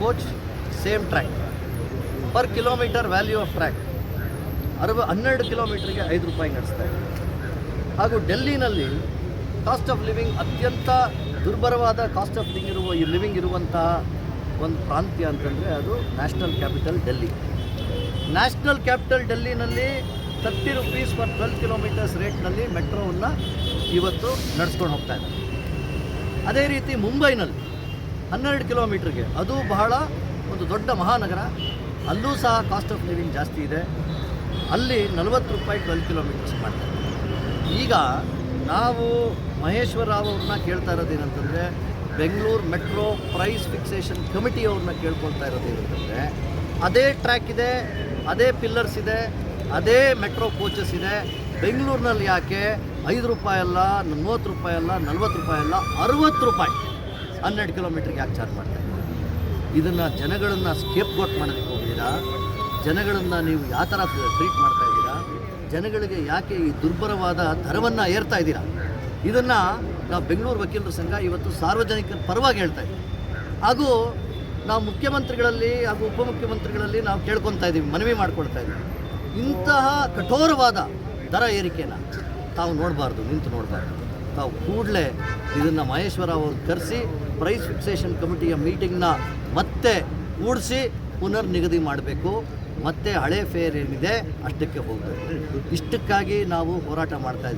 Coach same track per kilometre value of track ಅರವ ಹನ್ನೆರಡು ಕಿಲೋಮೀಟ್ರಿಗೆ ಐದು ರೂಪಾಯಿ ನಡೆಸ್ತಾ ಇದೆ. ಹಾಗೂ ಡೆಲ್ಲಿನಲ್ಲಿ ಕಾಸ್ಟ್ ಆಫ್ ಲಿವಿಂಗ್ ಅತ್ಯಂತ ದುರ್ಬರವಾದ ಕಾಸ್ಟ್ ಆಫ್ ಲಿವಿಂಗ್ ಇರುವ ಈ ಲಿವಿಂಗ್ ಇರುವಂತಹ ಒಂದು ಪ್ರಾಂತ್ಯ ಅಂತಂದರೆ ಅದು national capital Delhi national capital ಡೆಲ್ಲಿನಲ್ಲಿ thirty rupees per twelve kilometres ರೇಟ್ನಲ್ಲಿ ಮೆಟ್ರೋವನ್ನು ಇವತ್ತು ನಡೆಸ್ಕೊಂಡು ಹೋಗ್ತಾ ಇದೆ ಅದೇ ರೀತಿ ಮುಂಬೈನಲ್ಲಿ ಹನ್ನೆರಡು ಕಿಲೋಮೀಟ್ರಿಗೆ. ಅದು ಬಹಳ ಒಂದು ದೊಡ್ಡ ಮಹಾನಗರ. ಅಲ್ಲೂ ಸಹ ಕಾಸ್ಟ್ ಆಫ್ ಲಿವಿಂಗ್ ಜಾಸ್ತಿ ಇದೆ. ಅಲ್ಲಿ ನಲವತ್ತು ರೂಪಾಯಿ ಟ್ವೆಲ್ ಕಿಲೋಮೀಟರ್ಸ್ ಮಾಡ್ತಾರೆ. ಈಗ ನಾವು ಮಹೇಶ್ವರ ರಾವ್ ಅವ್ರನ್ನ ಕೇಳ್ತಾ ಇರೋದು ಏನಂತಂದರೆ, Bengaluru metro price fixation committee ಅವ್ರನ್ನ ಕೇಳ್ಕೊಳ್ತಾ ಇರೋದು ಏನಂತಂದರೆ, ಅದೇ ಟ್ರ್ಯಾಕ್ ಇದೆ, ಅದೇ ಪಿಲ್ಲರ್ಸ್ ಇದೆ, ಅದೇ ಮೆಟ್ರೋ ಕೋಚಸ್ ಇದೆ. ಬೆಂಗಳೂರಿನಲ್ಲಿ ಯಾಕೆ ಐದು ರೂಪಾಯಿ ಅಲ್ಲ ಮೂವತ್ತು ರೂಪಾಯಿ ಅಲ್ಲ, ನಲ್ವತ್ತು ರೂಪಾಯಿ ಅಲ್ಲ, ಅರುವತ್ತು ರೂಪಾಯಿ? ಹನ್ನೆರಡು ಕಿಲೋಮೀಟ್ರಿಗೆ ಯಾಕೆ ಚಾರ್ಜ್ ಮಾಡ್ತಾ ಇದ್ದೀರಾ? ಇದನ್ನು ಜನಗಳನ್ನು ಸ್ಕೇಪ್ ಗೋಟ್ ಮಾಡೋದಕ್ಕೆ ಹೋಗಿದ್ದೀರಾ ಜನಗಳನ್ನು ನೀವು ಯಾವ ಥರ ಟ್ರೀಟ್ ಮಾಡ್ತಾ ಇದ್ದೀರಾ? ಜನಗಳಿಗೆ ಯಾಕೆ ಈ ದುರ್ಬಲವಾದ ದರವನ್ನು ಏರ್ತಾ ಇದ್ದೀರಾ? ಇದನ್ನು ನಾವು ಬೆಂಗಳೂರು ವಕೀಲರ ಸಂಘ ಇವತ್ತು ಸಾರ್ವಜನಿಕರ ಪರವಾಗಿ ಹೇಳ್ತಾ ಇದ್ದೀವಿ ಹಾಗೂ ನಾವು ಮುಖ್ಯಮಂತ್ರಿಗಳಲ್ಲಿ ಹಾಗೂ ಉಪಮುಖ್ಯಮಂತ್ರಿಗಳಲ್ಲಿ ನಾವು ಕೇಳ್ಕೊತಾ ಇದ್ದೀವಿ, ಮನವಿ ಮಾಡ್ಕೊಳ್ತಾ ಇದ್ದೀವಿ. ಇಂತಹ ಕಠೋರವಾದ ದರ ಏರಿಕೆನ ತಾವು ನೋಡಬಾರ್ದು, ನಿಂತು ನೋಡಬಾರ್ದು. ತಾವು ಕೂಡಲೇ ಇದನ್ನು ಮಹೇಶ್ವರ ಅವರು ಕರೆಸಿ ಪ್ರೈಸ್ ಫಿಕ್ಸೇಷನ್ ಕಮಿಟಿಯ ಮೀಟಿಂಗ್ನ ಮತ್ತೆ ಕೂಡಿಸಿ ಪುನರ್ ನಿಗದಿ ಮಾಡಬೇಕು. ಮತ್ತೆ ಹಳೆ ಫೇರ್ ಏನಿದೆ, ಅಷ್ಟಕ್ಕೆ ಹೋಗಬೇಕು. ಇಷ್ಟಕ್ಕಾಗಿ ನಾವು ಹೋರಾಟ ಮಾಡ್ತಾ